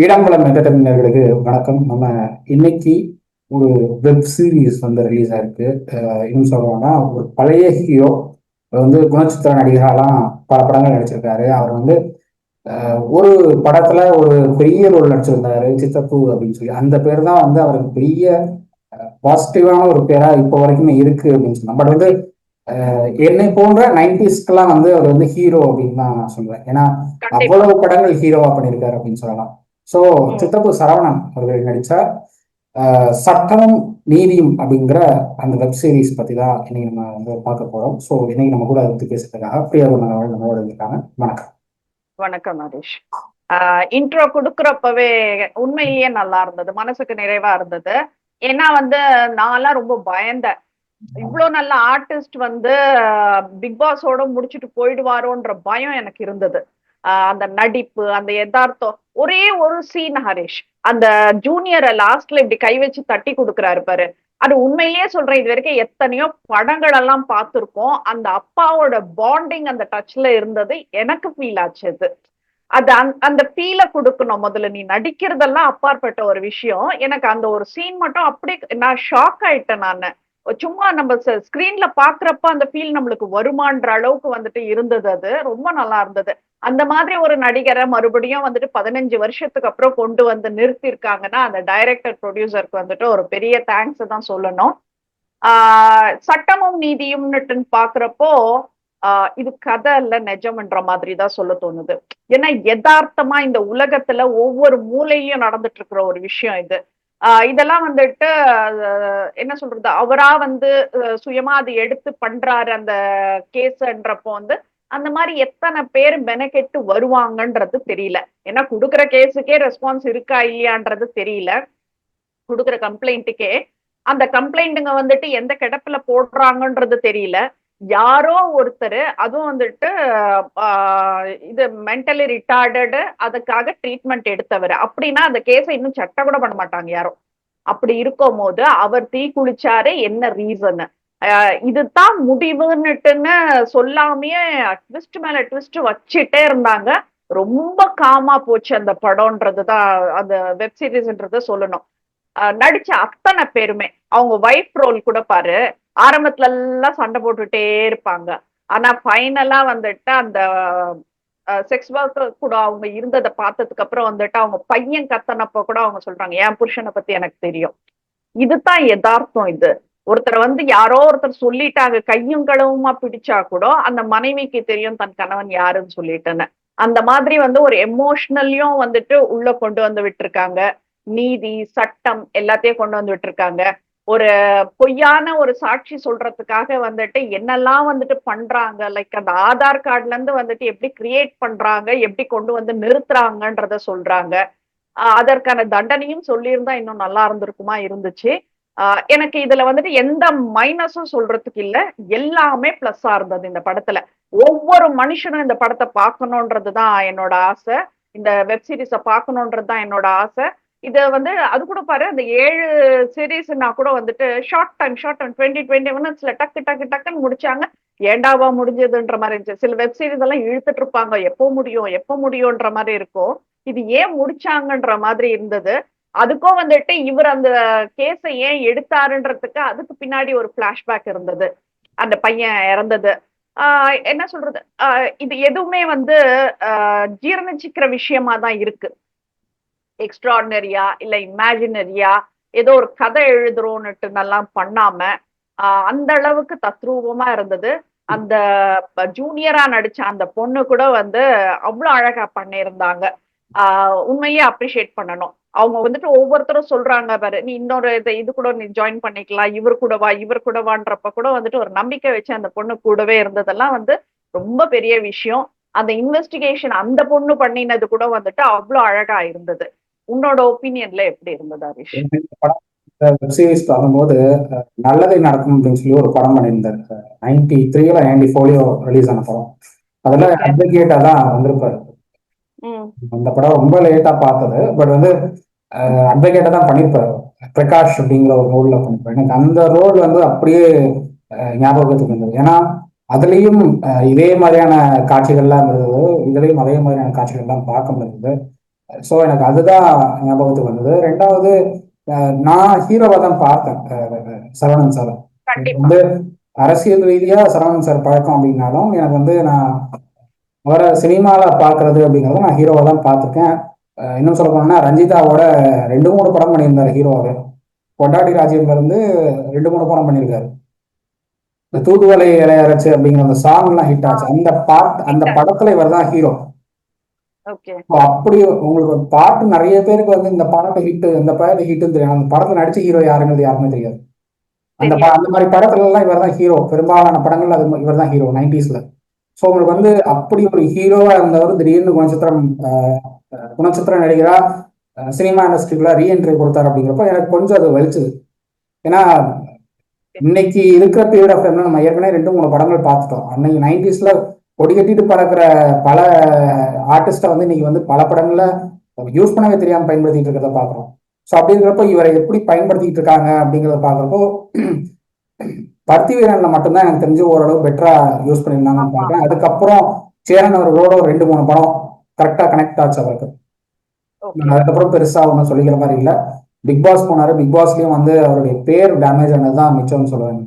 ஈழம்பலம் என்டர்டைன்மெண்டர்களுக்கு வணக்கம். நம்ம இன்னைக்கு ஒரு வெப் சீரிஸ் வந்து ரிலீஸ் ஆயிருக்கு. இன்னும் சொல்லணும்னா ஒரு பழைய ஹீரோ வந்து குணச்சித்திர நடிகராலாம் பல படங்கள் நடிச்சிருக்காரு. அவர் வந்து ஒரு படத்துல ஒரு பெரிய ரோல் நடிச்சிருந்தாரு சித்தப்பு அப்படின்னு சொல்லி. அந்த பேர் தான் வந்து அவருக்கு பெரிய பாசிட்டிவான ஒரு பேரா இப்போ வரைக்குமே இருக்கு அப்படின்னு சொன்னா பட் வந்து என்னை போன்ற நைன்டிஸ்க்கெல்லாம் வந்து அவர் வந்து ஹீரோ அப்படின்னு தான் நான் சொல்லுவேன் ஏன்னா அவ்வளவு படங்கள் ஹீரோவா பண்ணியிருக்காரு அப்படின்னு சொல்லலாம். சோ சித்தப்பு சரவணன் அவர்கள் நடிச்ச சட்டமும் நீதியும் அப்படிங்கிற அந்த வெப் சீரிஸ் பத்தி தான் இன்னைக்கு நம்ம வந்து பார்க்க போறோம். சோ இன்னைக்கு நம்ம கூட அதை பத்தி பேசுறதுக்காக பிரியா அவர்கள் நம்மளோட இருக்காங்க. வணக்கம். வணக்கம் நரேஷ் இன்ட்ரோ கொடுக்குறப்பவே உண்மையிலேயே நல்லா இருந்தது. மனசுக்கு நிறைவா இருந்தது. ஏன்னா வந்து நான்லாம் ரொம்ப பயந்தேன். இவ்வளோ நல்ல ஆர்டிஸ்ட் வந்து பிக் பாஸோட முடிச்சுட்டு போயிடுவாரோன்ற பயம் எனக்கு இருந்தது. அந்த நடிப்பு அந்த யதார்த்தம். ஒரே ஒரு சீன் ஹரிஷ். அந்த ஜூனியரை லாஸ்ட்ல இப்படி கை வச்சு தட்டி கொடுக்குறாரு பாரு. அது உண்மையிலேயே சொல்றேன் இது வரைக்கும் எத்தனையோ படங்கள் எல்லாம் பார்த்திருக்கோம். அந்த அப்பாவோட பாண்டிங் அந்த டச்ல இருந்தது எனக்கு ஃபீல் ஆச்சு அது. அது அந்த- அந்த ஃபீலை கொடுக்கணும் முதல்ல. நீ நடிக்கிறதெல்லாம் அப்பாற்பட்ட ஒரு விஷயம். எனக்கு அந்த ஒரு சீன் மட்டும் அப்படியே நான் ஷாக் ஆயிட்டேன் நான். சும்மா நம்ம ஸ்கிரீன்ல பாக்குறப்ப அந்த ஃபீல் நம்மளுக்கு வருமான்ற அளவுக்கு வந்துட்டு இருந்தது அது. ரொம்ப நல்லா இருந்தது. அந்த மாதிரி ஒரு நடிகரை மறுபடியும் வந்துட்டு பதினஞ்சு வருஷத்துக்கு அப்புறம் கொண்டு வந்து நிறுத்திருக்காங்கன்னா அந்த டைரக்டர் ப்ரொடியூசருக்கு வந்துட்டு ஒரு பெரிய தேங்க்ஸ் தான் சொல்லணும். ஆஹ் சட்டமும் நீதியும்னுட்டு பாக்குறப்போ ஆஹ் இது கதை இல்ல நிஜம்ன்ற மாதிரி தான் சொல்ல தோணுது. ஏன்னா யதார்த்தமா இந்த உலகத்துல ஒவ்வொரு மூலையும் நடந்துட்டு இருக்கிற ஒரு விஷயம் இது. இதெல்லாம் வந்துட்டு என்ன சொல்றது அவரா வந்து சுயமா அது எடுத்து பண்றாரு அந்த கேஸ்ன்றப்போ வந்து அந்த மாதிரி எத்தனை பேர் மெனக்கெட்டு வருவாங்கன்றது தெரியல. ஏன்னா குடுக்குற கேஸுக்கே ரெஸ்பான்ஸ் இருக்கா இல்லையான்றது தெரியல. கொடுக்குற கம்ப்ளைண்ட்டுக்கே அந்த கம்ப்ளைண்ட்டுங்க வந்துட்டு எந்த கிடப்புல போடுறாங்கன்றது தெரியல. யாரோ ஒருத்தர் அதுவும் வந்துட்டு ஆஹ் இது மென்டலி ரிட்டார்டடு அதுக்காக ட்ரீட்மெண்ட் எடுத்தவர். அப்படின்னா அந்த கேஸை இன்னும் சட்ட கூட பண்ண மாட்டாங்க யாரும். அப்படி இருக்கும் போது அவர் தீ குளிச்சாரு என்ன ரீசன் இதுதான் முடிவுன்னுட்டுன்னு சொல்லாமையே ட்விஸ்ட் மேல ட்விஸ்ட் வச்சுட்டே இருந்தாங்க. ரொம்ப காமா போச்சு அந்த படம்ன்றதுதான் அந்த வெப்சீரிஸ்ன்றத சொல்லணும். நடிச்ச அத்தனை பேருமே அவங்க ஒய்ஃப் ரோல் கூட பாரு. ஆரம்பத்துல எல்லாம் சண்டை போட்டுட்டே இருப்பாங்க. ஆனா ஃபைனலா வந்துட்டு அந்த செக்ஸ் ஒர்க்கர் கூட அவங்க இருந்ததை பார்த்ததுக்கு அப்புறம் வந்துட்டு அவங்க பையன் கத்தனப்ப கூட அவங்க சொல்றாங்க என் புருஷனை பத்தி எனக்கு தெரியும். இதுதான் யதார்த்தம் இது. ஒருத்தர் வந்து யாரோ ஒருத்தர் சொல்லிட்டாங்க கையும் களவுமா பிடிச்சா கூட அந்த மனைவிக்கு தெரியும் தன் கணவன் யாருன்னு சொல்லிட்டேன்னு. அந்த மாதிரி வந்து ஒரு எமோஷனல்லையும் வந்துட்டு உள்ள கொண்டு வந்து விட்டுருக்காங்க. நீதி சட்டம் எல்லாத்தையும் கொண்டு வந்து விட்டுருக்காங்க. ஒரு பொய்யான ஒரு சாட்சி சொல்றதுக்காக வந்துட்டு என்னெல்லாம் வந்துட்டு பண்றாங்க? லைக் அந்த ஆதார் கார்டுல இருந்து வந்துட்டு எப்படி கிரியேட் பண்றாங்க? எப்படி கொண்டு வந்து நிறுத்துறாங்கன்றத சொல்றாங்க. ஆஹ் அதற்கான தண்டனையும் சொல்லியிருந்தா இன்னும் நல்லா இருந்திருக்குமா? இருந்துச்சு. ஆஹ் எனக்கு இதுல வந்துட்டு எந்த மைனஸும் சொல்றதுக்கு இல்ல. எல்லாமே பிளஸ்ஸா இருந்தது இந்த படத்துல. ஒவ்வொரு மனுஷனும் இந்த படத்தை பார்க்கணுன்றதுதான் என்னோட ஆசை. இந்த வெப் சீரிஸை பார்க்கணுன்றது தான் என்னோட ஆசை. இதை வந்து அது கூட பாரு அந்த ஏழு சீரீஸ்னா கூட வந்துட்டு short time short time twenty twenty மினிட்ஸ்ல டக்கு டக்கு டக்குன்னு முடிச்சாங்க. ஏண்டாவா முடிஞ்சதுன்ற மாதிரி இருந்துச்சு. சில வெப் சீரிஸ் எல்லாம் இழுத்துட்டு இருப்பாங்க. எப்போ முடியும் எப்போ முடியும்ன்ற மாதிரி இருக்கும். இது ஏன் முடிச்சாங்கன்ற மாதிரி இருந்தது. அதுக்கும் வந்துட்டு இவர் அந்த கேஸை ஏன் எடுத்தாருன்றதுக்கு அதுக்கு பின்னாடி ஒரு பிளாஷ்பேக் இருந்தது. அந்த பையன் இறந்தது. ஆஹ் என்ன சொல்றது? ஆஹ் இது எதுவுமே வந்து ஆஹ் ஜீரணிச்சுக்கிற விஷயமா தான் இருக்கு. எக்ஸ்ட்ராடினரியா இல்ல இமேஜினரியா ஏதோ ஒரு கதை எழுதுறோன்னுட்டு எல்லாம் பண்ணாம ஆஹ் அந்த அளவுக்கு தத்ரூபமா இருந்தது. அந்த ஜூனியரா நடிச்ச அந்த பொண்ணு கூட வந்து அவ்வளவு அழகா பண்ணியிருந்தாங்க. ஆஹ் உண்மையே அப்ரிஷியேட் பண்ணணும். அவங்க வந்துட்டு ஒவ்வொருத்தரும் சொல்றாங்க பாரு நீ இன்னொரு இது இது கூட நீ ஜாயின் பண்ணிக்கலாம் இவர் கூடவா இவர் கூடவான்றப்ப கூட வந்துட்டு ஒரு நம்பிக்கை வச்சு அந்த பொண்ணு கூடவே இருந்ததெல்லாம் வந்து ரொம்ப பெரிய விஷயம். அந்த இன்வெஸ்டிகேஷன் அந்த பொண்ணு பண்ணினது கூட வந்துட்டு அவ்வளவு அழகா இருந்தது. உன்னோட ஒப்பீனியன்ல எப்படி இருந்தது ஹரிஷ்? வெப் சீரிஸ் பார்க்கும்போது நல்லதை நடக்கும் அப்படின்னு சொல்லி ஒரு படம் பண்ணியிருந்தார். நைன்டி த்ரீல நைன்டி ஃபோர்லயோ ரிலீஸ் ஆன படம். அதுல Okay. அட்வொகேட்டா தான் வந்திருப்பாரு. அந்த படம் ரொம்ப லேட்டா பார்த்தது. பட் வந்து அட்வொகேட்டா தான் பண்ணியிருப்பாரு. பிரகாஷ் அப்படிங்கிற ஒரு ரோல்ல பண்ணிருப்பாரு எனக்கு அந்த ரோல் வந்து அப்படியே ஞாபகத்துக்கு வந்தது. ஏன்னா அதுலயும் இதே மாதிரியான காட்சிகள்லாம் இருந்தது. இதுலயும் அதே மாதிரியான காட்சிகள்லாம் பார்க்க முடியுது ஸோ எனக்கு அதுதான் ஞாபகத்துக்கு வந்தது. ரெண்டாவது நான் ஹீரோவை தான் பார்த்தேன். சரவணன் சார். வந்து அரசியல் ரீதியா சரவணன் சார் பழக்கம் அப்படின்னாலும் எனக்கு வந்து நான் அவரை சினிமால பார்க்கிறது அப்படிங்கறத நான் ஹீரோவை தான் பார்த்துருக்கேன். இன்னும் சொல்ல போனோம்னா ரஞ்சிதாவோட ரெண்டு மூணு படம் பண்ணியிருந்தாரு ஹீரோவாக கொண்டாடி ராஜ்யம்ல இருந்து ரெண்டு மூணு படம் பண்ணியிருக்காரு. இந்த தூதுவளை இளையரச்சு அப்படிங்கிற அந்த சாங் எல்லாம் ஹிட் ஆச்சு. அந்த பாட் அந்த படத்துல இவர் தான் ஹீரோ அப்படி உங்களுக்கு பாட்டு நிறைய பேருக்கு வந்து இந்த பாட்டு ஹிட் இந்த பாட்டு ஹிட்னு தெரியும் அந்த படத்துல நடிச்ச ஹீரோ யாருங்கிறது யாருமே தெரியாது. அந்த அந்த மாதிரி படத்துல எல்லாம் இவர் தான் ஹீரோ பெரும்பாலான படங்கள்ல அது இவர் தான் ஹீரோ நைன்டிஸ்ல ஸோ உங்களுக்கு வந்து அப்படி ஒரு ஹீரோவா இருந்தவர் திடீர்னு குணச்சித்திரம் குணச்சித்திரம் நடிகரா சினிமா இண்டஸ்ட்ரிக்குள்ள ரீஎன்ட்ரி கொடுத்தார் அப்படிங்கிறப்ப எனக்கு கொஞ்சம் அது வலிச்சுது. ஏன்னா இன்னைக்கு இருக்கிற பீரியட் ஆஃப் டைம்ல நம்ம ஏற்கனவே ரெண்டு மூணு படங்கள் பார்த்துட்டோம். அன்னைக்கு நைன்டிஸ்ல கொடி கட்டிட்டு பறக்கிற பல ஆர்டிஸ்டை வந்து இன்னைக்கு வந்து பல படங்கள்ல யூஸ் பண்ணவே தெரியாம பயன்படுத்திட்டு இருக்கிறத பாக்குறோம். ஸோ அப்படிங்கிறப்ப இவரை எப்படி பயன்படுத்திட்டு இருக்காங்க அப்படிங்கிறத பாக்குறப்போ பருத்தி வீரன்ல மட்டும்தான் எனக்கு தெரிஞ்சு ஓரளவு பெட்டரா யூஸ் பண்ணியிருந்தாங்கன்னு பார்க்குறேன். அதுக்கப்புறம் சேரன் அவர்களோட ஒரு ரெண்டு மூணு படம் கரெக்டா கனெக்ட் ஆச்சு அவருக்கு. அதுக்கப்புறம் பெருசா ஒன்றும் சொல்லிக்கிற மாதிரி இல்லை. பிக் பாஸ் போனாரு. பிக் பாஸ்லயும் வந்து அவருடைய பேர் டேமேஜ் ஆனதுதான் மிச்சம்னு சொல்லுவாங்க.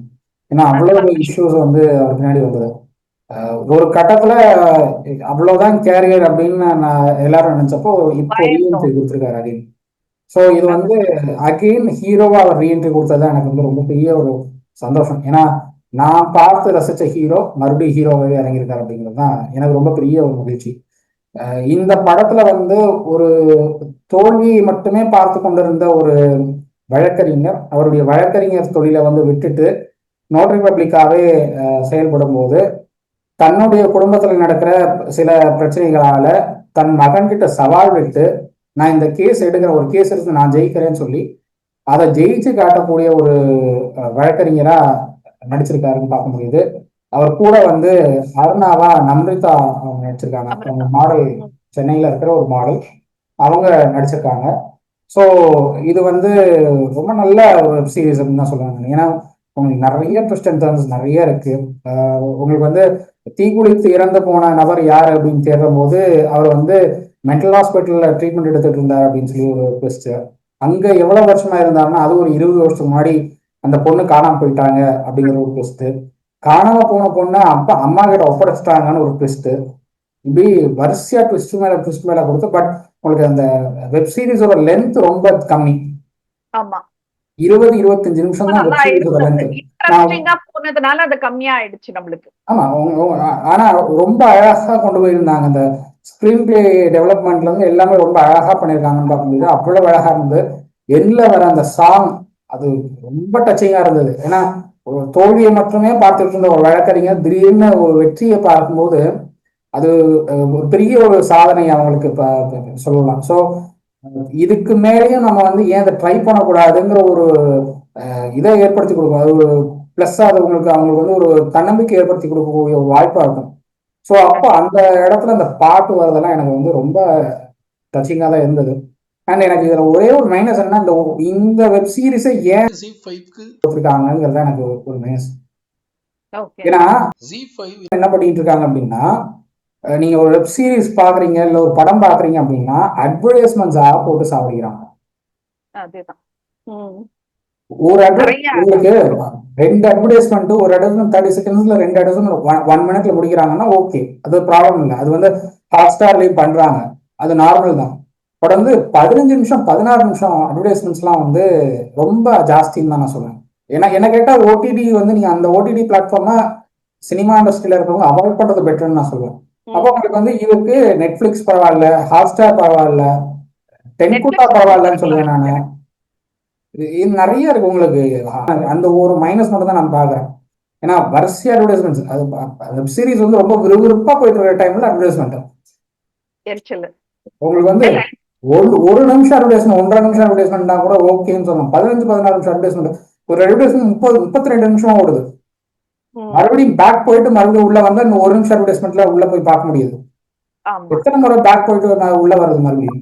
ஏன்னா அவ்வளவு இஷ்யூஸ் வந்து அவர் பின்னாடி வந்தது. ஒரு கட்டத்துல அவ்வளவுதான் கேரியர் அப்படின்னு நான் எல்லாரும் நினைச்சப்போ இப்போ. ரீஎன்ட்ரி கொடுத்துருக்காரு அகைன் ஸோ இது வந்து அகெயின் ஹீரோவா அவர் ரீஎன்ட்ரி கொடுத்தது எனக்கு வந்து ரொம்ப பெரிய ஒரு சந்தோஷம். ஏன்னா நான் பார்த்து ரசிச்ச ஹீரோ மறுபடியும் ஹீரோவாகவே இறங்கியிருக்காரு அப்படிங்கிறது தான் எனக்கு ரொம்ப பெரிய ஒரு மகிழ்ச்சி. இந்த படத்துல வந்து ஒரு தோல்வியை மட்டுமே பார்த்து கொண்டிருந்த ஒரு வழக்கறிஞர் அவருடைய வழக்கறிஞர் தொழிலை வந்து விட்டுட்டு நோட் ரிபப்ளிக்காவே செயல்படும் போது தன்னுடைய குடும்பத்தில் நடக்கிற சில பிரச்சனைகளால தன் மகன்கிட்ட சவால் விட்டு நான் இந்த கேஸ் எடுக்கிற ஒரு கேஸ் எடுத்து நான் ஜெயிக்கிறேன்னு சொல்லி அதை ஜெயிச்சு காட்டக்கூடிய ஒரு வழக்கறிஞரா நடிச்சிருக்காருன்னு பார்க்க முடியுது. அவர் கூட வந்து அருணாவா நம்ரிதா அவங்க நடிச்சிருக்காங்க. அவங்க மாடல் சென்னையில இருக்கிற ஒரு மாடல் அவங்க நடிச்சிருக்காங்க. ஸோ இது வந்து ரொம்ப நல்ல ஒரு சீரிஸ் அப்படின்னு தான் சொல்லுவாங்க. ஏன்னா உங்களுக்கு நிறைய ட்விஸ்ட் அண்ட் டர்ன்ஸ் நிறைய இருக்கு. உங்களுக்கு வந்து தீக்குளித்து இறந்து போன நபர் யார் அப்படின்னு தேடும் போது அவர் வந்து மென்டல் ஹாஸ்பிட்டல்ல ட்ரீட்மெண்ட் எடுத்துட்டு இருந்தார் அப்படின்னு சொல்லி ஒரு கொஸ்டர் அங்க எவ்வளவு வருஷமா இருந்தாருன்னா அது ஒரு இருபது வருஷத்துக்கு முன்னாடி அந்த பொண்ணு காணாம போயிட்டாங்க அப்படிங்கிற ஒரு ட்விஸ்ட் காணாம போன பொண்ணை அப்பா அம்மா கிட்ட ஒப்படைச்சிட்டாங்கன்னு ஒரு ட்விஸ்ட் இப்படி வரிசையா ட்விஸ்ட் மேல ட்விஸ்ட் மேல கொடுத்து பட் உங்களுக்கு அந்த வெப் சீரிஸோட லென்த் ரொம்ப கம்மி. ஆமா. இருபது இருபத்தஞ்சு நிமிஷம் தான் போனதுனால அது கம்மியா ஆயிடுச்சு நம்மளுக்கு. ஆமா ஆனா ரொம்ப அழகா கொண்டு போயிருந்தாங்க. அந்த ஸ்கிரீன் பிளே டெவலப்மெண்ட்ல இருந்து எல்லாமே ரொம்ப அழகா பண்ணியிருக்காங்கன்னு பார்க்க முடியுது அவ்வளவு அழகா இருந்தது. எண்ணில் வர அந்த சாங் அது ரொம்ப டச்சிங்கா இருந்தது. ஏன்னா ஒரு தோல்வியை மட்டுமே பார்த்துட்டு இருந்த ஒரு வழக்கறிஞர் திடீர்னு ஒரு வெற்றியை பார்க்கும்போது அது ஒரு பெரிய ஒரு சாதனை அவங்களுக்கு சொல்லலாம். ஸோ இதுக்கு மேலேயும் நம்ம வந்து ஏன் அதை ட்ரை பண்ணக்கூடாதுங்கிற ஒரு இதை ஏற்படுத்தி கொடுக்கும் அது ஒரு ப்ளஸ் அது உங்களுக்கு அவங்களுக்கு வந்து ஒரு தன்னம்பிக்கை ஏற்படுத்தி கொடுக்கக்கூடிய ஒரு வாய்ப்பா இருக்கும். ஸோ அப்போ அந்த இடத்துல அந்த பாட்டு வரதெல்லாம் எனக்கு வந்து ரொம்ப டச்சிங்காக தான் இருந்தது. அண்ட் எனக்கு இதுல ஒரே ஒரு மைனஸ் என்னன்னா இந்த இந்த வெப் சீரிஸை ஏன் ஜி ஃபைவ்க்கு கொடுத்துருக்காங்கிறது எனக்கு ஒரு மைனஸ் ஓகே ஏன்னா ஜி ஃபைவ் என்ன பண்ணிட்டு இருக்காங்க அப்படின்னா நீங்க ஒரு வெப் சீரிஸ் பாக்குறீங்க இல்ல ஒரு படம் பாக்குறீங்க அப்படின்னா அட்வர்டைஸ்மெண்ட்ஸாக போட்டு சாப்பிடுறாங்க. ஒரு உங்களுக்கு ரெண்டு அட்வர்டைஸ்மெண்ட் ஒரு அட்வர்டைஸ்மெண்ட் தேர்ட்டி செகண்ட்ஸ்ல ரெண்டு அட்வர்டைஸ்மெண்ட் ஒன் மினிட்ல முடிக்கிறாங்கன்னா ஓகே அது ப்ராப்ளம் இல்லை. அது வந்து ஹாட் ஸ்டார்லயும் பண்றாங்க. அது நார்மல் தான். பட் வந்து பதினஞ்சு நிமிஷம் பதினாறு நிமிஷம் அட்வர்டைஸ்மெண்ட்ஸ்லாம் வந்து ரொம்ப ஜாஸ்தின்னு தான் நான் சொல்லுவேன் ஏன்னா என்ன கேட்டா ஓடிடி வந்து நீங்க அந்த ஓடிடி பிளாட்ஃபார்மா சினிமா இண்டஸ்ட்ரியில இருக்கிறவங்க அவாய்ட் பண்றது பெட்டர்னு நான் சொல்லுவேன் அப்போ உங்களுக்கு வந்து இதுக்கு நெட்ஃபிளிக்ஸ் பரவாயில்ல ஹாட்ஸ்டார் பரவாயில்ல டென்குட்டா பரவாயில்லன்னு சொல்லுவேன் நான். இது நிறைய இருக்கு உங்களுக்கு. அந்த ஒரு மைனஸ் மட்டும் தான் நான் பாக்குறேன் ஏன்னா வரிசை அட்வர்டைஸ்மெண்ட்ஸ் அது வெப் சீரிஸ் வந்து ரொம்ப விறுவிறுப்பா போயிட்டு இருக்கிற டைம்ல அட்வர்டைஸ்மெண்ட் உங்களுக்கு வந்து ஒரு ஒரு நிமிஷம் அட்வர்டைஸ்மெண்ட் ஒன்றரை நிமிஷம் அட்வர்டைஸ்மெண்ட்னா கூட ஓகேன்னு சொல்லலாம். பதினஞ்சு பதினாறு நிமிஷம் அட்வர்டைஸ்மெண்ட் ஒரு அட்வர்டைஸ்மெண்ட் முப்பது முப்பத்தி ரெண்டு நிமிஷம் ஓடுது. மறுபடியும் பேக் போயிட்டு மறுபடியும் உள்ள வந்தா இந்த ஒரு நிமிஷம் அட்வர்டைஸ்மெண்ட்ல உள்ள போய் பார்க்க முடியுது. எத்தனை முறை பேக் போயிட்டு உள்ள வருது மறுபடியும்?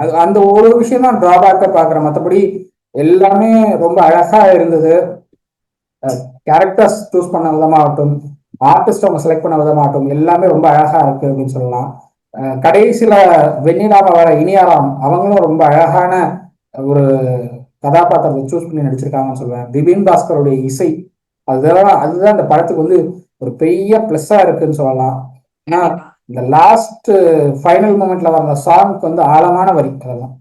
அது அந்த ஒரு விஷயம் தான் டிராபேக்கா பாக்குறேன் மற்றபடி எல்லாமே ரொம்ப அழகா இருந்தது. கேரக்டர்ஸ் சூஸ் பண்ண விதமாகட்டும் ஆர்டிஸ்ட் அவங்க செலக்ட் பண்ண விதமாகட்டும் எல்லாமே ரொம்ப அழகா இருக்கு அப்படின்னு சொல்லலாம். கடைசியில வெண்ணிலாம வர இனியாராம் அவங்களும் ரொம்ப அழகான ஒரு கதாபாத்திரத்தை சூஸ் பண்ணி நடிச்சிருக்காங்கன்னு சொல்லுவேன் பிபின் பாஸ்கருடைய இசை அதுதான் அதுதான் இந்த படத்துக்கு வந்து ஒரு பெரிய பிளஸ்ஸா இருக்குன்னு சொல்லலாம். ஏன்னா இந்த லாஸ்ட் ஃபைனல் மூமெண்ட்ல வர சாங்க்கு வந்து ஆழமான வரி. அதெல்லாம்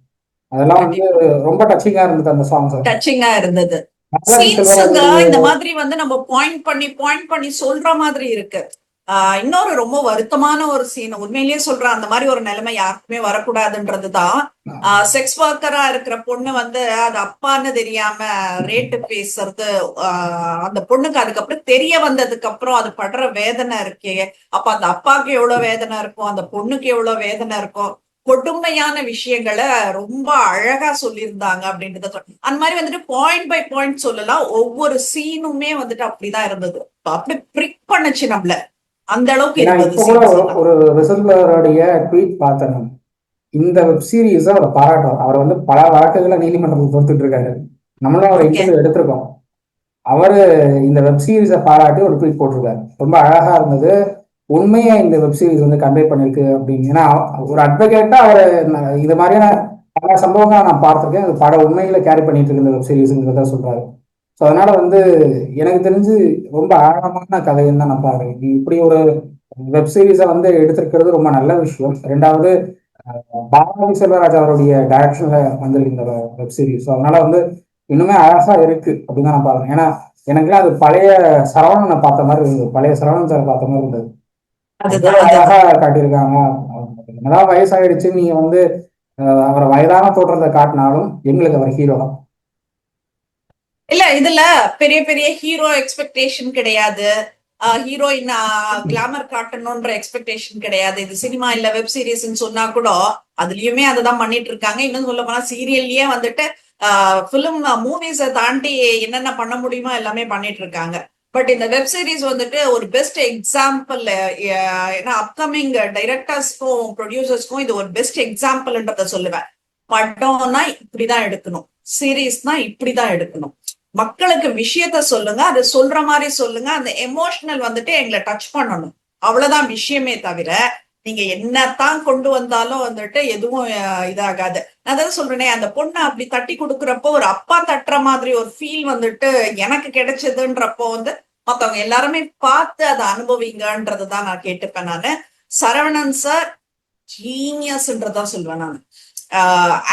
அதெல்லாம் வந்து ரொம்ப டச்சிங்கா இருந்தது அந்த சாங்ஸ் டச்சிங்கா இருந்தது. இந்த மாதிரி வந்து நம்ம பாயிண்ட் பண்ணி பாயிண்ட் பண்ணி சொல்ற மாதிரி இருக்கு. இன்னொரு ரொம்ப வருத்தமான ஒரு சீன் உண்மையிலேயே சொல்றேன் அந்த மாதிரி ஒரு நிலைமை யாருக்குமே வரக்கூடாதுன்றதுதான். செக்ஸ் ஒர்க்கரா இருக்கிற பொண்ணு வந்து அது அப்பான்னு தெரியாம ரேட்டு பேசுறது ஆஹ் அந்த பொண்ணுக்கு அதுக்கப்புறம் தெரிய வந்ததுக்கு அப்புறம் அது படுற வேதனை இருக்கே. அப்ப அந்த அப்பாவுக்கு எவ்வளவு வேதனை இருக்கும் அந்த பொண்ணுக்கு எவ்வளவு வேதனை இருக்கும்? கொடுமையான விஷயங்களை ரொம்ப அழகா சொல்லியிருந்தாங்க அப்படின்றத சொல்ல அந்த மாதிரி வந்துட்டு பாயிண்ட் பை பாயிண்ட் சொல்லலாம். ஒவ்வொரு சீனுமே வந்துட்டு அப்படிதான் இருந்தது. அப்படி பிரிக் பண்ணுச்சு நம்மள. அந்த அளவுக்கு ஒரு- விசில்பலருடைய ட்வீட் பார்த்தேன். இந்த வெப் சீரிஸ் அவர் பாராட்டும் அவர் வந்து பல வழக்குகளை நீதிமன்றத்தில் பொறுத்துட்டு இருக்காரு நம்மளும் Okay. இன்டர்வியூ எடுத்திருக்கோம். அவரு இந்த வெப் சீரிஸை பாராட்டி ஒரு ட்வீட் போட்டிருக்காரு. ரொம்ப அழகா இருந்தது. உண்மையா இந்த வெப் சீரிஸ் வந்து கன்வே பண்ணிருக்கு அப்படின்னு. ஏன்னா ஒரு அட்வொகேட்டா அவர் இது மாதிரியான பல சம்பவங்களை நான் பார்த்திருக்கேன். அது பட உண்மைகளை கேரி பண்ணிட்டு இருக்கு இந்த வெப் சீரிஸ்ங்கிறத சொல்றாரு. ஸோ அதனால வந்து எனக்கு தெரிஞ்சு ரொம்ப ஆழமான கதைன்னு தான் நான் பாக்குறேன் இப்படி ஒரு வெப் சீரிஸை வந்து எடுத்திருக்கிறது ரொம்ப நல்ல விஷயம். ரெண்டாவது பாலாஜி செல்வராஜ் அவருடைய டைரக்ஷன்ல வந்திருக்கு இந்த வெப் சீரிஸ் ஸோ அதனால வந்து இன்னுமே அழகா இருக்கு அப்படின்னு தான் நான் பாக்குறேன் ஏன்னா எனக்குலாம் அது பழைய சரவணனை பார்த்த மாதிரி இருந்தது. பழைய சரவணன் சார் பார்த்த மாதிரி இருந்தது. அழகா காட்டியிருக்காங்க. என்னதான் வயசாயிடுச்சு நீங்க வந்து அவரை வயதான தோற்றத்தை காட்டினாலும் எங்களுக்கு அவர் ஹீரோ தான். இல்ல இதுல பெரிய பெரிய ஹீரோ எக்ஸ்பெக்டேஷன் கிடையாது. ஹீரோயின் கிளாமர் காட்டணும்ன்ற எக்ஸ்பெக்டேஷன் கிடையாது. இது சினிமா இல்ல வெப் சீரிஸ்ன்னு சொன்னா கூட அதுலயுமே அததான் பண்ணிட்டு இருக்காங்க. இன்னும் சொல்ல போனா சீரியல்லயே வந்துட்டு பிலிம் மூவிஸை தாண்டி என்னென்ன பண்ண முடியுமோ எல்லாமே பண்ணிட்டு இருக்காங்க. பட் இந்த வெப் சீரிஸ் வந்துட்டு ஒரு பெஸ்ட் எக்ஸாம்பிள் ஏன்னா அப்கமிங் டைரக்டர்ஸ்க்கும் ப்ரொடியூசர்ஸ்க்கும் இது ஒரு பெஸ்ட் எக்ஸாம்பிள்ன்றத சொல்லுவேன். படம்னா இப்படிதான் எடுக்கணும். சீரீஸ்னா இப்படிதான் எடுக்கணும். மக்களுக்கு விஷயத்த சொல்லுங்க அது சொல்ற மாதிரி சொல்லுங்க அந்த எமோஷனல் வந்துட்டு எங்களை டச் பண்ணணும். அவ்வளவுதான் விஷயமே தவிர நீங்க என்னத்தான் கொண்டு வந்தாலும் வந்துட்டு எதுவும் இதாகாது. நான் தான் சொல்றேனே அந்த பொண்ணை அப்படி தட்டி கொடுக்குறப்போ ஒரு அப்பா தட்டுற மாதிரி ஒரு ஃபீல் வந்துட்டு எனக்கு கிடைச்சதுன்றப்போ வந்து மத்தவங்க எல்லாருமே பார்த்து அதை அனுபவிங்கன்றது தான் நான் கேட்டுப்பேன் நானு. சரவணன் சார் ஜீனியஸ்ன்றதான் சொல்லுவேன் நான்.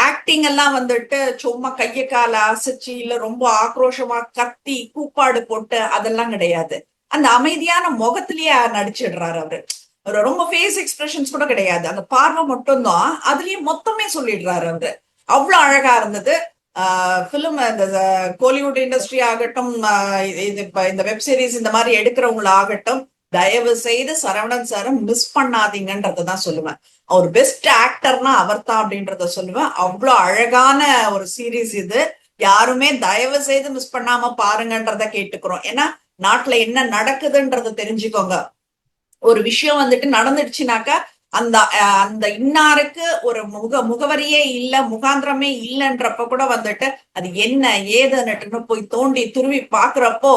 ஆக்டிங் எல்லாம் வந்துட்டு சும்மா கைய கால அசைச்சு இல்ல ரொம்ப ஆக்ரோஷமா கத்தி கூப்பாடு போட்டு அதெல்லாம் கிடையாது. அந்த அமைதியான முகத்திலேயே நடிச்சிடுறாரு அவரு. அவரு ரொம்ப ஃபேஸ் எக்ஸ்பிரஷன்ஸ் கூட கிடையாது. அந்த பார்வை மட்டும்தான் அதுலயும் மொத்தமே சொல்லிடுறாரு அவரு. அவ்வளவு அழகா இருந்தது. ஃபிலிம் இந்த கோலிவுட் இண்டஸ்ட்ரி ஆகட்டும் இது இந்த வெப் சீரிஸ் இந்த மாதிரி எடுக்கிறவங்கள ஆகட்டும் தயவு செய்து சரவணன் சாரை மிஸ் பண்ணாதீங்கன்றதை தான் சொல்லுவேன். அவர் பெஸ்ட் ஆக்டர்னா அவர் தான் அப்படின்றத சொல்லுவேன். அவ்வளவு அழகான ஒரு சீரீஸ் இது. யாருமே தயவு செய்து மிஸ் பண்ணாம பாருங்கன்றத கேட்டுக்கிறோம். ஏன்னா நாட்டுல என்ன நடக்குதுன்றத தெரிஞ்சுக்கோங்க. ஒரு விஷயம் வந்துட்டு நடந்துடுச்சுனாக்கா அந்த அஹ், அந்த இன்னாருக்கு ஒரு முக முகவரியே இல்ல முகாந்திரமே இல்லைன்றப்ப கூட வந்துட்டு அது என்ன ஏதுன்னுட்டுன்னு போய் தோண்டி துருவி பாக்குறப்போ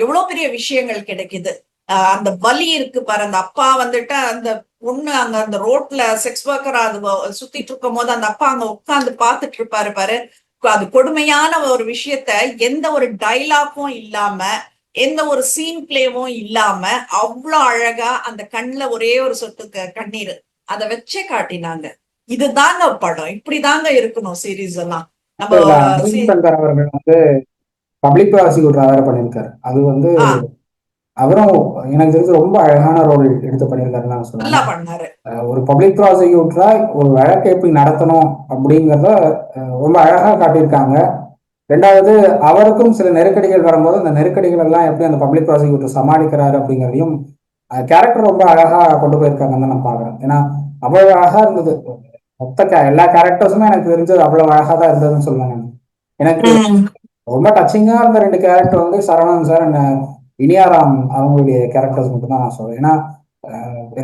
எவ்வளவு பெரிய விஷயங்கள் கிடைக்குது. அந்த வலி இருக்கு பாரு அந்த அப்பா வந்துட்டு அந்த பொண்ணு அங்க அந்த ரோட்ல செக்ஸ் ஒர்க்கர் அது சுத்திட்டு இருக்கும் போது அந்த அப்பா அங்க உட்கார்ந்து பார்த்துட்டு இருப்பாரு பாரு. அது கொடுமையான ஒரு விஷயத்த எந்த ஒரு டைலாக்கும் இல்லாம எந்த ஒரு சீன் பிளேவும் இல்லாம அவ்வளவு அழகா அந்த கண்ணுல ஒரே ஒரு சொட்டு க- கண்ணீர். அதை வச்சே காட்டினாங்க. இதுதாங்க படம். இப்படிதாங்க இருக்கணும் சீரீஸ் எல்லாம். நம்ம அவர்கள் வந்து பப்ளிக் ப்ராசிக்யூட்டரா வேற அது வந்து. அவரும் எனக்கு தெரிஞ்சு ரொம்ப அழகான ரோல் எடுத்து பண்ணியிருக்காருன்னு நான் சொல்லுவேன். ஒரு பப்ளிக் ப்ராசிக்யூட்டரா ஒரு வழக்கை எப்படி நடத்தணும் அப்படிங்கிறத ரொம்ப அழகா காட்டியிருக்காங்க. ரெண்டாவது அவருக்கும் சில நெருக்கடிகள் வரும்போது அந்த நெருக்கடிகள் எல்லாம் எப்படி அந்த பப்ளிக் ப்ராசிக்யூட்டர் சமாளிக்கிறாரு அப்படிங்கிறதையும் கேரக்டர் ரொம்ப அழகா கொண்டு போயிருக்காங்கன்னு தான் நான் பாக்குறேன் ஏன்னா அவ்வளவு அழகா இருந்தது. மொத்த எல்லா கேரக்டர்ஸுமே எனக்கு தெரிஞ்சது அவ்வளவு அழகா தான் இருந்ததுன்னு சொல்லுவாங்க எனக்கு ரொம்ப டச்சிங்கா இருந்த ரெண்டு கேரக்டர் வந்து சரவணன் சார் இனியாராம் அவங்களுடைய கேரக்டர்ஸ் மட்டும் தான் நான் சொல்றேன். ஏன்னா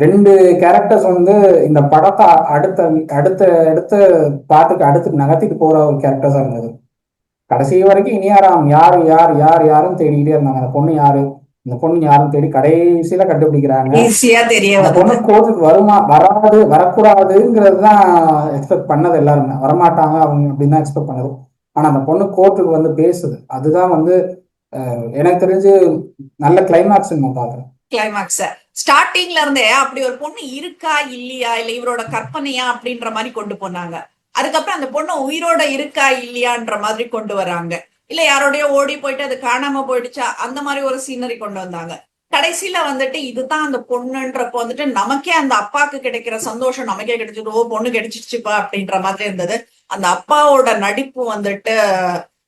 ரெண்டு கேரக்டர்ஸ் வந்து இந்த படத்தை அடுத்த அடுத்த அடுத்த பாட்டுக்கு அடுத்து நகர்த்திட்டு போற ஒரு கேரக்டர்ஸா இருந்தது. கடைசி வரைக்கும் இனியாராம் யார் யார் யார் யாருன்னு தேடிக்கிட்டே இருந்தாங்க. அந்த பொண்ணு யாரு? இந்த பொண்ணு யாரும் தேடி கடைசியில கண்டுபிடிக்கிறாங்க. அந்த பொண்ணு கோர்ட்டுக்கு வருமா வராது வரக்கூடாதுங்கிறது தான் எக்ஸ்பெக்ட் பண்ணது எல்லாருமே. வரமாட்டாங்க அவங்க அப்படின்னு தான் எக்ஸ்பெக்ட் பண்ணது. ஆனா அந்த பொண்ணு கோர்ட்டுக்கு வந்து பேசுது. அதுதான் வந்து எனக்கு தெரிஞ்சு நல்ல கிளைமாக்ஸ் நான் பாக்குறேன் கிளைமாக்ஸ் ஸ்டார்டிங்ல இருந்தே அப்படி ஒரு பொண்ணு இருக்கா இல்லையா? இல்ல இவரோட கற்பனையா அப்படின்ற மாதிரி கொண்டு போனாங்க. அதுக்கப்புறம் அந்த பொண்ணு உயிரோட இருக்கா இல்லையான்ற மாதிரி கொண்டு வராங்க. இல்ல யாரோடய ஓடி போயிட்டு அது காணாம போயிடுச்சா? அந்த மாதிரி ஒரு சீனரி கொண்டு வந்தாங்க. கடைசியில வந்துட்டு இதுதான் அந்த பொண்ணுன்றப்போ வந்துட்டு நமக்கே அந்த அப்பாக்கு கிடைக்கிற சந்தோஷம் நமக்கே கிடைச்சது ஓ பொண்ணு கிடைச்சிருச்சுப்பா அப்படின்ற மாதிரி இருந்தது. அந்த அப்பாவோட நடிப்பு வந்துட்டு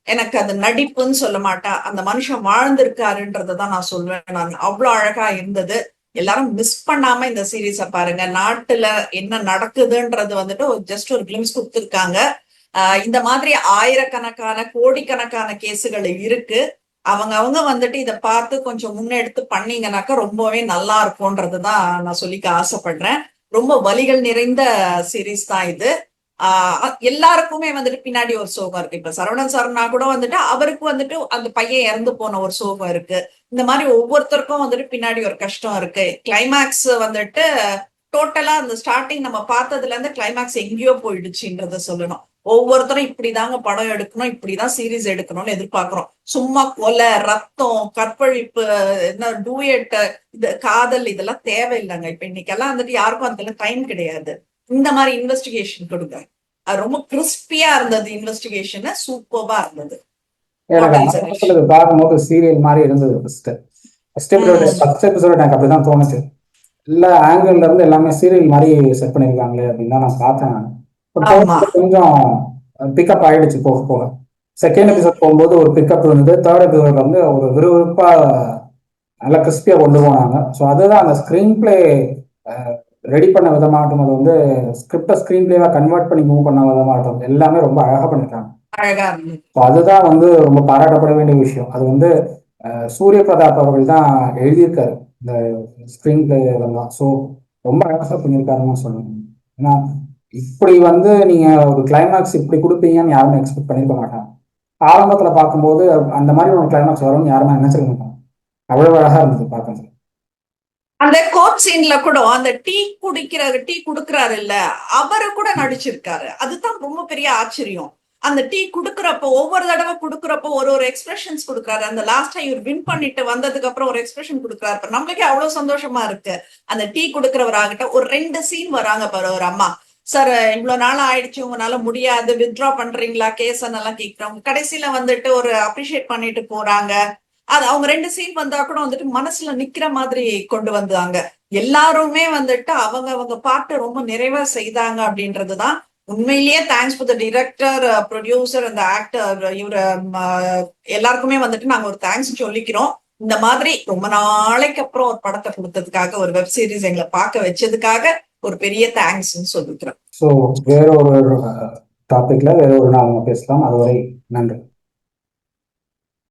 எனக்கு அது நடிப்புன்னு சொல்ல மாட்டேன் அந்த மனுஷன் வாழ்ந்திருக்காருன்றதை தான் நான் சொல்வேன் நான். அவ்வளோ அழகா இருந்தது. எல்லாரும் மிஸ் பண்ணாம இந்த சீரீஸை பாருங்க. நாட்டுல என்ன நடக்குதுன்றது வந்துட்டு ஜஸ்ட் ஒரு கிளிம்ஸ் கொடுத்துருக்காங்க. இந்த மாதிரி ஆயிரக்கணக்கான கோடிக்கணக்கான கேஸுகள் இருக்கு. அவங்க அவங்க வந்துட்டு இதை பார்த்து கொஞ்சம் முன்னெடுத்து பண்ணீங்கன்னாக்கா ரொம்பவே நல்லா இருக்கும்ன்றது தான் நான் சொல்லிக்க ஆசைப்படுறேன். ரொம்ப வலிகள் நிறைந்த சீரீஸ் தான் இது. ஆஹ் எல்லாருக்குமே வந்துட்டு பின்னாடி ஒரு சோகம் இருக்கு. இப்ப சரவணன் சரணா கூட வந்துட்டு அவருக்கு வந்துட்டு அந்த பையன் இறந்து போன ஒரு சோகம் இருக்கு. இந்த மாதிரி ஒவ்வொருத்தருக்கும் வந்துட்டு பின்னாடி ஒரு கஷ்டம் இருக்கு. கிளைமேக்ஸ் வந்துட்டு டோட்டலா அந்த ஸ்டார்டிங் நம்ம பார்த்ததுல இருந்து கிளைமேக்ஸ் எங்கேயோ போயிடுச்சுன்றத சொல்லணும். ஒவ்வொருத்தரும் இப்படிதாங்க படம் எடுக்கணும் இப்படிதான் சீரீஸ் எடுக்கணும்னு எதிர்பார்க்கிறோம். சும்மா கொலை ரத்தம் கற்பழிப்பு என்ன டூயட் இது காதல் இதெல்லாம் தேவையில்லைங்க. இப்ப இன்னைக்கெல்லாம் வந்துட்டு யாருக்கும் அந்த டைம் கிடையாது. இந்த மாதிரி இன்வெஸ்டிகேஷன் கொடுங்க. அது ரொம்ப கிறிஸ்பியா இருந்தது இன்வெஸ்டிகேஷன் சூப்பர்வா இருந்தது. பார்க்கும்போது சீரியல் மாதிரி இருந்தது ஃபர்ஸ்ட் ஃபர்ஸ்ட் எபிசோட. ஃபர்ஸ்ட் எபிசோட எனக்கு அப்படிதான் தோணுச்சு. எல்லா ஆங்கிள் இருந்து எல்லாமே சீரியல் மாதிரி செட் பண்ணிருக்காங்களே அப்படின்னு தான் நான் பார்த்தேன் நான். கொஞ்சம் பிக்கப் ஆயிடுச்சு போக போக. செகண்ட் எபிசோட் போகும்போது ஒரு பிக்கப் இருந்தது. தேர்ட் எபிசோட் வந்து ஒரு விறுவிறுப்பா நல்லா கிறிஸ்பியா கொண்டு போனாங்க. ஸோ அதுதான் அந்த ஸ்க்ரீன் பிளே ரெடி பண்ண விதமாகட்டும் அது வந்து ஸ்கிரிப்டை ஸ்க்ரீன் பிளேவா கன்வெர்ட் பண்ணி மூவ் பண்ண விதமாகட்டும் எல்லாமே ரொம்ப அழகா பண்ணிருக்காங்க. அதுதான் வந்து ரொம்ப பாராட்டப்பட வேண்டிய விஷயம். அது வந்து சூரிய பிரதாப் அவர்கள் தான் எழுதியிருக்காரு. இந்த ஸ்க்ரீன் பிளே இதெல்லாம். ஸோ ரொம்ப அழகாக பண்ணியிருக்காருன்னு சொல்லுவேன். ஏன்னா இப்படி வந்து நீங்க ஒரு கிளைமாக்ஸ் இப்படி கொடுப்பீங்கன்னு யாருமே எக்ஸ்பெக்ட் பண்ணியிருக்க மாட்டாங்க. ஆரம்பத்துல பார்க்கும்போது அந்த மாதிரி ஒரு கிளைமாக்ஸ் வரும்னு யாருமே நினைச்சிருக்க மாட்டாங்க. அவ்வளவு அழகா இருந்தது பார்க்கறது அந்த கோட் சீன்ல கூட அந்த டீ குடிக்கிற டீ குடுக்கறாரு இல்ல அவரு கூட நடிச்சிருக்காரு. அதுதான் ரொம்ப பெரிய ஆச்சரியம். அந்த டீ குடுக்கறப்போ ஒவ்வொரு தடவை குடுக்கறப்போ ஒரு ஒரு எக்ஸ்பிரஷன்ஸ் கொடுக்கறாரு. அந்த லாஸ்டா இவர் வின் பண்ணிட்டு வந்ததுக்கு அப்புறம் ஒரு எக்ஸ்பிரஷன் கொடுக்கறாரு. நம்மளுக்கே அவ்வளவு சந்தோஷமா இருக்கு. அந்த டீ குடுக்கறவராகட்டும் ஒரு ரெண்டு சீன் வராங்க பாரு ஒரு அம்மா. சார் இவ்வளவு நாள் ஆயிடுச்சு உங்களால முடியாது. வித்ட்ரா பண்றீங்களா? கேஸ் எல்லாம் கேக்குறவங்க கடைசியில வந்துட்டு ஒரு அப்ரிஷியேட் பண்ணிட்டு போறாங்க. அது அவங்க ரெண்டு சீன் வந்தா கூட வந்துட்டு மனசுல நிக்கிற மாதிரி கொண்டு வந்தாங்க. எல்லாருமே வந்துட்டு அவங்க அவங்க பாட்டு ரொம்ப நிறைவா செய்தாங்க அப்படின்றதுதான் உண்மையிலேயே thanks for the director producer அந்த ஆக்டர் இவர எல்லாருக்குமே வந்துட்டு நாங்க ஒரு தேங்க்ஸ் சொல்லிக்கிறோம். இந்த மாதிரி ரொம்ப நாளைக்கு அப்புறம் ஒரு படத்தை கொடுத்ததுக்காக ஒரு வெப் சீரிஸ் எங்களை பார்க்க வச்சதுக்காக ஒரு பெரிய தேங்க்ஸ்ன்னு சொல்லிக்கிறோம். ஸோ வேற ஒரு uh, டாபிக்ல வேற ஒரு நாள் பேசலாம். அதுவரை நன்றி.